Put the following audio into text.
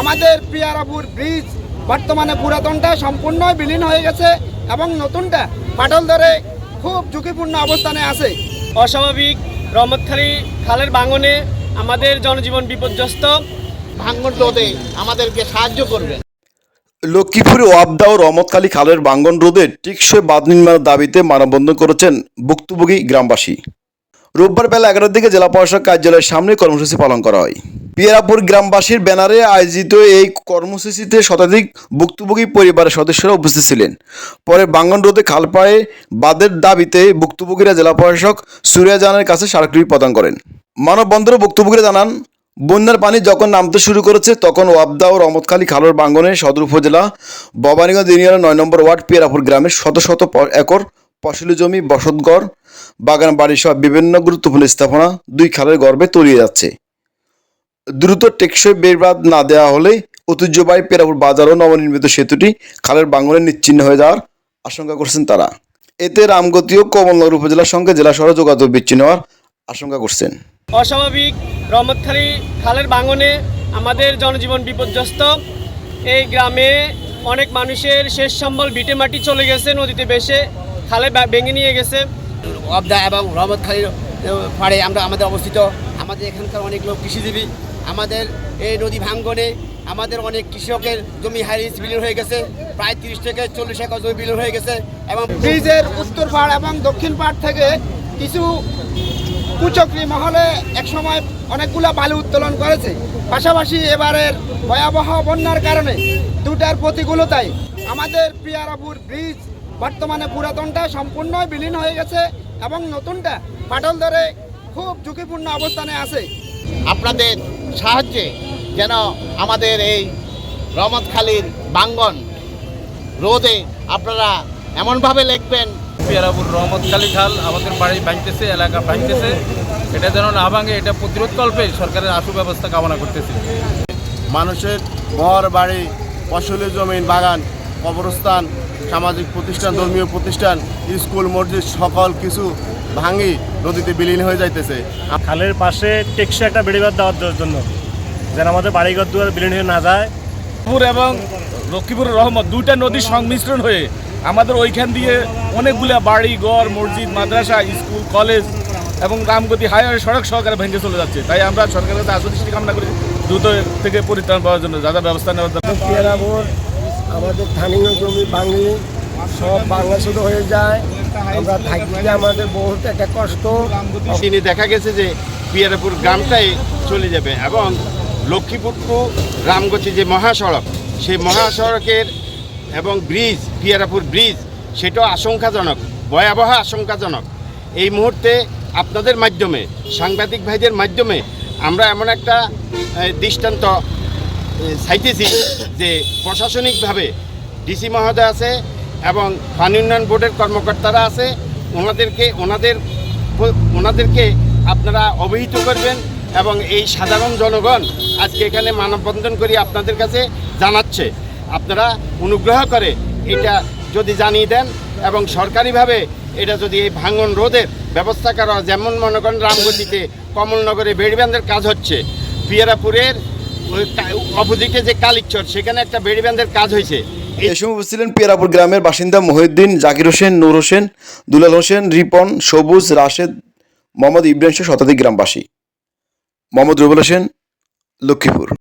আমাদের পিয়ারাপুর ব্রিজ বর্তমানে পুরাতনটা সম্পূর্ণ বিলীন হয়ে গেছে এবং নতুনটা ফাটল ধরে খুব ঝুঁকিপূর্ণ অবস্থানে আছে। অস্বাভাবিক। রহমতখালী খালের ভাঙনে আমাদের জনজীবন বিপর্যস্ত। ভাঙ্গন রোধে আমাদেরকে সাহায্য করবে। লক্ষ্মীপুরে ওয়াবদা ও রহমতখালী খালের ভাঙ্গন রোধে টিকসই বাঁধ নির্মাণের দাবিতে মানববন্ধন করেছেন ভুক্তভোগী গ্রামবাসী। রোববার বেলা এগারোর দিকে জেলা প্রশাসক কার্যালয়ের সামনে কর্মসূচি পালন করা হয়। পিয়ারাপুর গ্রামবাসীর ব্যানারে আয়োজিত এই কর্মসূচিতে শতাধিক ভুক্তভোগী পরিবারের সদস্যরা উপস্থিত ছিলেন। পরে বাঙ্গন রোধে খালপায়ে বাঁধের দাবিতে ভুক্তভোগীরা জেলা প্রশাসক সুরিয়া জানের কাছে স্মারকলিপি প্রদান করেন। মানববন্ধনে ভুক্তভোগীরা জানান, বন্যার পানি যখন নামতে শুরু করেছে, তখন ওয়াবদা ও রহমতখালী খালর বাঙ্গনে সদর উপজেলা ভবানীগঞ্জ ইউনিয়নের নয় নম্বর ওয়ার্ড পিয়ারাপুর গ্রামের শত শত একর ফসলি জমি বসতঘর বাগান বাড়ি সহ বিভিন্ন গুরুত্বপূর্ণ স্থাপনা দুই খালের গর্ভে তলিয়ে যাচ্ছে। দ্রুত টেকসই বেরবাদ না দেওয়া হলে ঐতিহ্যবাহী পেরাপুর বাজার ও নবনির্মিত সেতুটি খালের বাঙ্গনে নিচ্ছিন্ন হয়ে যাওয়ার আশঙ্কা করছেন তারা। এতে রামগতি ও কমলনগর উপজেলার সঙ্গে জেলা শহরে যোগাযোগ বিচ্ছিন্ন হওয়ার আশঙ্কা করছেন। অস্বাভাবিক রহমতখালী খালের ভাঙনে আমাদের জনজীবন বিপর্যস্ত। এই গ্রামে অনেক মানুষের শেষ সম্বল ভিটে মাটি চলে গেছে নদীতে বেসে খালে ভেঙে নিয়ে গেছে। অবদা এবং রহমত খালির পাড়ে আমরা আমাদের অবস্থিত। আমাদের এখানকার অনেক লোক কৃষিজীবী। আমাদের এই নদী ভাঙ্গনে আমাদের অনেক কৃষকের জমি হারিয়ে বিলীন হয়ে গেছে। প্রায় তিরিশ থেকে চল্লিশ একর জমি বিলীন হয়ে গেছে এবং ব্রিজের উত্তর পাড় এবং দক্ষিণ পাড় থেকে কিছু কুচক্রি মহলে একসময় অনেকগুলো বালু উত্তোলন করেছে। পাশাপাশি এবারের ভয়াবহ বন্যার কারণে দুটার প্রতিকূলতায় আমাদের পিয়ারাপুর ব্রিজ বর্তমানে পুরাতনটা সম্পূর্ণ বিলীন হয়ে গেছে এবং নতুনটা পাটল ধরে খুব ঝুঁকিপূর্ণ অবস্থানে আছে। আপনাদের সাহায্যে যেন আমাদের এই রহমতখালীর বাঙ্গন রোদে আপনারা এমনভাবে লিখবেন পেয়ারাপুর রহমতখালী খাল আমাদের বাড়ি ভাঙতেছে এলাকা ভাঙতেছে। এটা যেন না ভাঙে এটা প্রতিরোধ কল্পে সরকারের আশু ব্যবস্থা কামনা করতেছে। মানুষের ঘর বাড়ি ফসলি জমিন বাগান কবরস্থান সামাজিক প্রতিষ্ঠান ধর্মীয় প্রতিষ্ঠান স্কুল মসজিদ সকল কিছু ভাঙি নদীতে বিলীন হয়ে যাইতেছে। খালের পাশে টেকসই একটা বেড়িবাদ দেওয়ার জন্য যেন আমাদের বাড়িঘর দুয়ার বিলীন হয়ে না যায়। এবং লক্ষ্মীপুর রহমত দুইটা নদীর সংমিশ্রণ হয়ে আমাদের ওইখান দিয়ে অনেকগুলা বাড়ি ঘর মসজিদ মাদ্রাসা স্কুল কলেজ এবং রামগতি হাইওয়ে সড়ক সহকারে ভেঙে চলে যাচ্ছে। তাই আমরা সরকারের কাছে আশু দৃষ্টি কামনা করি দ্রুত থেকে পরিত্রাণ পাওয়ার জন্য যা যা ব্যবস্থা নেওয়ার দরকার। পেয়ারাবোর আমাদের স্থানীয় জমি ভাঙি, সব বাংলা শুরু হয়ে যায়। আমরা থাকতে আমাদের বহুত একটা কষ্ট। তিনি দেখা গেছে যে পিয়ারাপুর গ্রামটাই চলে যাবে এবং লক্ষ্মীপুর টু রামগতি যে মহাসড়ক, সেই মহাসড়কের এবং ব্রিজ, পিয়ারাপুর ব্রিজ, সেটাও আশঙ্কাজনক, ভয়াবহ আশঙ্কাজনক। এই মুহূর্তে আপনাদের মাধ্যমে, সাংবাদিক ভাইদের মাধ্যমে আমরা এমন একটা দৃষ্টান্ত চাইতেছি যে প্রশাসনিকভাবে ডিসি মহোদয় আছে এবং পানি উন্নয়ন বোর্ডের কর্মকর্তারা আছে, ওনাদেরকে, ওনাদের ওনাদেরকে আপনারা অবহিত করবেন এবং এই সাধারণ জনগণ আজকে এখানে মানববন্ধন করি আপনাদের কাছে জানাচ্ছে। আপনারা অনুগ্রহ করে এটা যদি জানিয়ে দেন এবং সরকারিভাবে এটা যদি এই ভাঙন রোধের ব্যবস্থা করা যেমন মনে করেন রামগতিতে কমলনগরে বেড়িবান্ধের কাজ হচ্ছে, পিয়ারাপুরের অপোজিটে যে কালিকচর সেখানে একটা বেড়িবান্ধের কাজ হয়েছে। এই সময় উপস্থিত পিয়ারাপুর গ্রামের বাসিন্দা মহিউদ্দিন, জাকির হোসেন, নূর হোসেন, দুলাল হোসেন, রিপন, সবুজ, রাশেদ, মোহাম্মদ ইব্রাহিম শতাধিক গ্রামবাসী। মোহাম্মদ রুবুল হোসেন, লক্ষ্মীপুর।